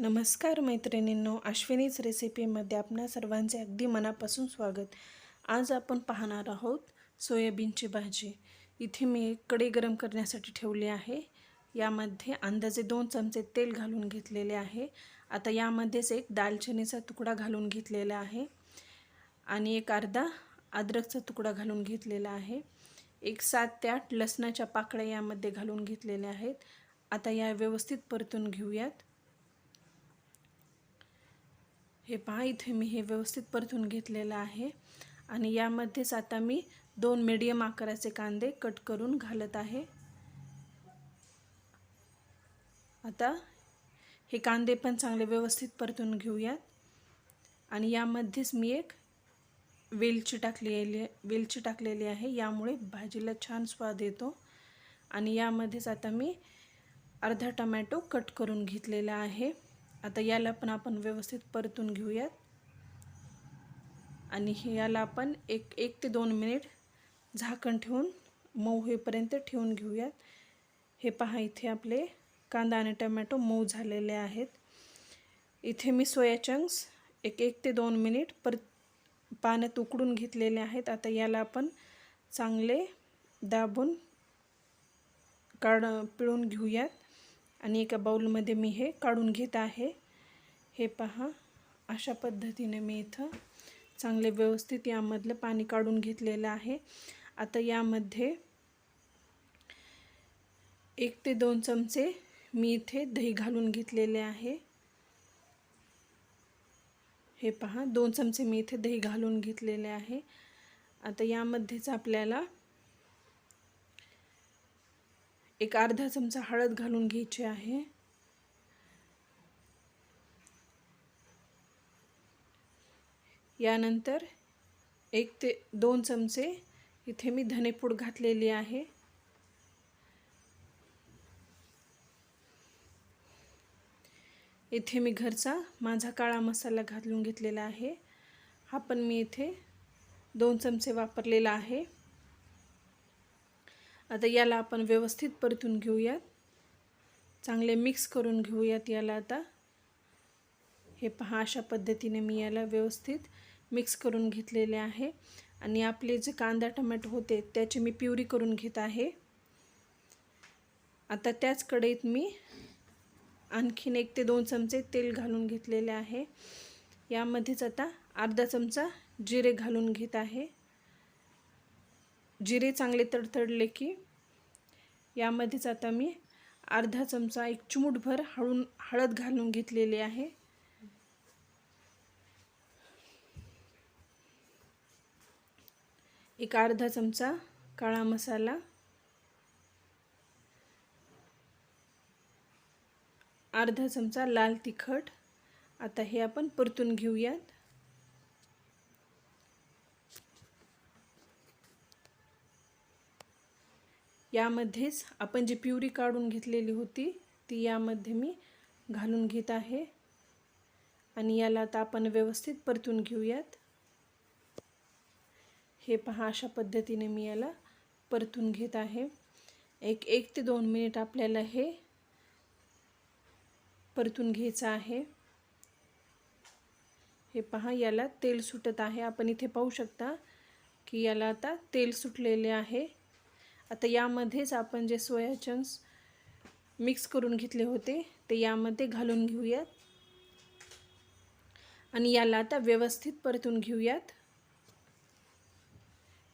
नमस्कार मैत्रिणींनो अश्विनीच रेसिपीमध्ये आपणा सर्वांचे अगदी मनापासून स्वागत. आज आपण पाहणार आहोत सोयाबीनची भाजी. इथे मी एक कढई गरम करण्यासाठी ठेवली आहे. यामध्ये अंदाजे दोन चमचे तेल घालून घेतलेले आहे. आता यामध्येच एक दालचिनीचा तुकडा घालून घेतलेला आहे. आणि एक अर्धा अद्रकचा तुकडा घालून घेतलेला आहे. एक सात ते आठ लसणाच्या पाकळ्या यामध्ये घालून घेतलेल्या आहेत. आता या व्यवस्थित परतून घेऊयात. हे पहा इथे मी हे व्यवस्थित परतून घेतलेलं आहे. आणि यामध्येच आता मी दोन मीडियम आकाराचे कांदे कट करून घालत आहे. आता हे कांदे पण चांगले व्यवस्थित परतून घेऊयात. आणि यामध्येच मी एक वेलची टाकलेली वेलची टाकलेली आहे. यामुळे भाजीला छान स्वाद येतो. आणि यामध्येच आता मी अर्धा टमॅटो कट करून घेतलेला आहे. आता याला पण आपण व्यवस्थित परतून घेऊयात. आणि हे याला आपण एक एक ते दोन मिनिट झाकण ठेवून मऊ होईपर्यंत ठेवून घेऊयात. हे पहा इथे आपले कांदा आणि टमॅटो मऊ झालेले आहेत. इथे मी सोया चंक्स एक एक ते दोन मिनिट पर पाण्यात उकडून घेतलेले आहेत. आता याला आपण चांगले दाबून काढ पिळून घेऊयात. आणि एका बाऊलमध्ये मी हे काढून घेत आहे. हे पहा अशा पद्धतीने मी इथं चांगले व्यवस्थित यामधलं पाणी काढून घेतलेलं आहे. आता यामध्ये एक ते दोन चमचे मी इथे दही घालून घेतलेले आहे. हे पहा दोन चमचे मी इथे दही घालून घेतलेले आहे. आता यामध्येच आपल्याला एक अर्धा चमचा हळद घालून घ्यायची आहे. यानंतर एक ते दोन चमचे इथे मी धनेपूड घातलेली आहे. इथे मी घरचा माझा काळा मसाला घालून घेतलेला आहे. हा पण मी इथे दोन चमचे वापरलेला आहे. आता याला आपण व्यवस्थित परतून घेऊयात. चांगले मिक्स करून घेऊयात याला आता. हे पहा अशा पद्धतीने मी याला व्यवस्थित मिक्स करून घेतलेले आहे. आणि आपले जे कांदा टमॅटो होते त्याची मी प्युरी करून घेत आहे. आता त्याच कढईत मी आणखीन एक ते दोन चमचे तेल घालून घेतलेले आहे. यामध्येच आता अर्धा चमचा जिरे घालून घेत आहे. जिरे चांगले तडतडले की यामध्येच आता मी अर्धा चमचा एक चिमूटभर हळून हळद घालून घेतलेली आहे. एक अर्धा चमचा काळा मसाला. अर्धा चमचा लाल तिखट. आता हे आपण परतून घेऊयात. यामध्येच आपण जी प्युरी काढून घेतलेली होती ती यामध्ये मी घालून घेत आहे. आणि याला आता आपण व्यवस्थित परतून घेऊयात. हे पहा अशा पद्धतीने मी याला परतून घेत आहे. एक एक ते दोन मिनिट आपल्याला हे परतून घ्यायचं आहे. हे पहा याला तेल सुटत आहे. आपण इथे पाहू शकता की याला आता तेल सुटलेले आहे. आता यामध्येच आपण जे सोया चंक्स मिक्स करून घेतले होते ते यामध्ये घालून घेऊयात. आणि याला आता व्यवस्थित परतून घेऊयात.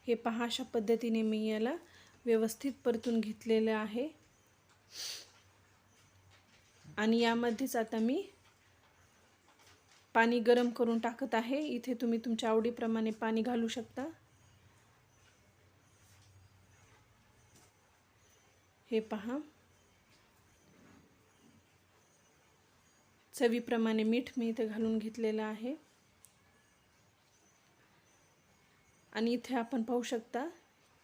हे पहा अशा पद्धतीने मी याला व्यवस्थित परतून घेतलेलं आहे. आणि यामध्येच आता मी पाणी गरम करून टाकत आहे. इथे तुम्ही तुमच्या आवडीप्रमाणे पाणी घालू शकता. हे पहा. चवीप्रमाणे मीठ मी इथे घालून घेतलेलं आहे. आणि इथे आपण पाहू शकता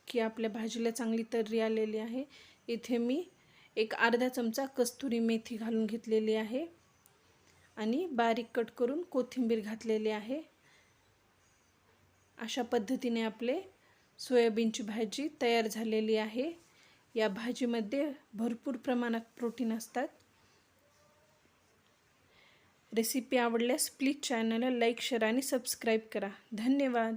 की आपल्या भाजीला चांगली तर्री आलेली आहे. इथे मी एक अर्धा चमचा कस्तुरी मेथी घालून घेतलेली आहे. आणि बारीक कट करून कोथिंबीर घातलेली आहे. अशा पद्धतीने आपले सोयाबीनची भाजी तयार झालेली आहे. या भाजीमध्ये भरपूर प्रमाणात प्रोटीन असतात. रेसिपी आवडल्यास प्लीज चॅनलला लाईक शेअर आणि सबस्क्राईब करा. धन्यवाद.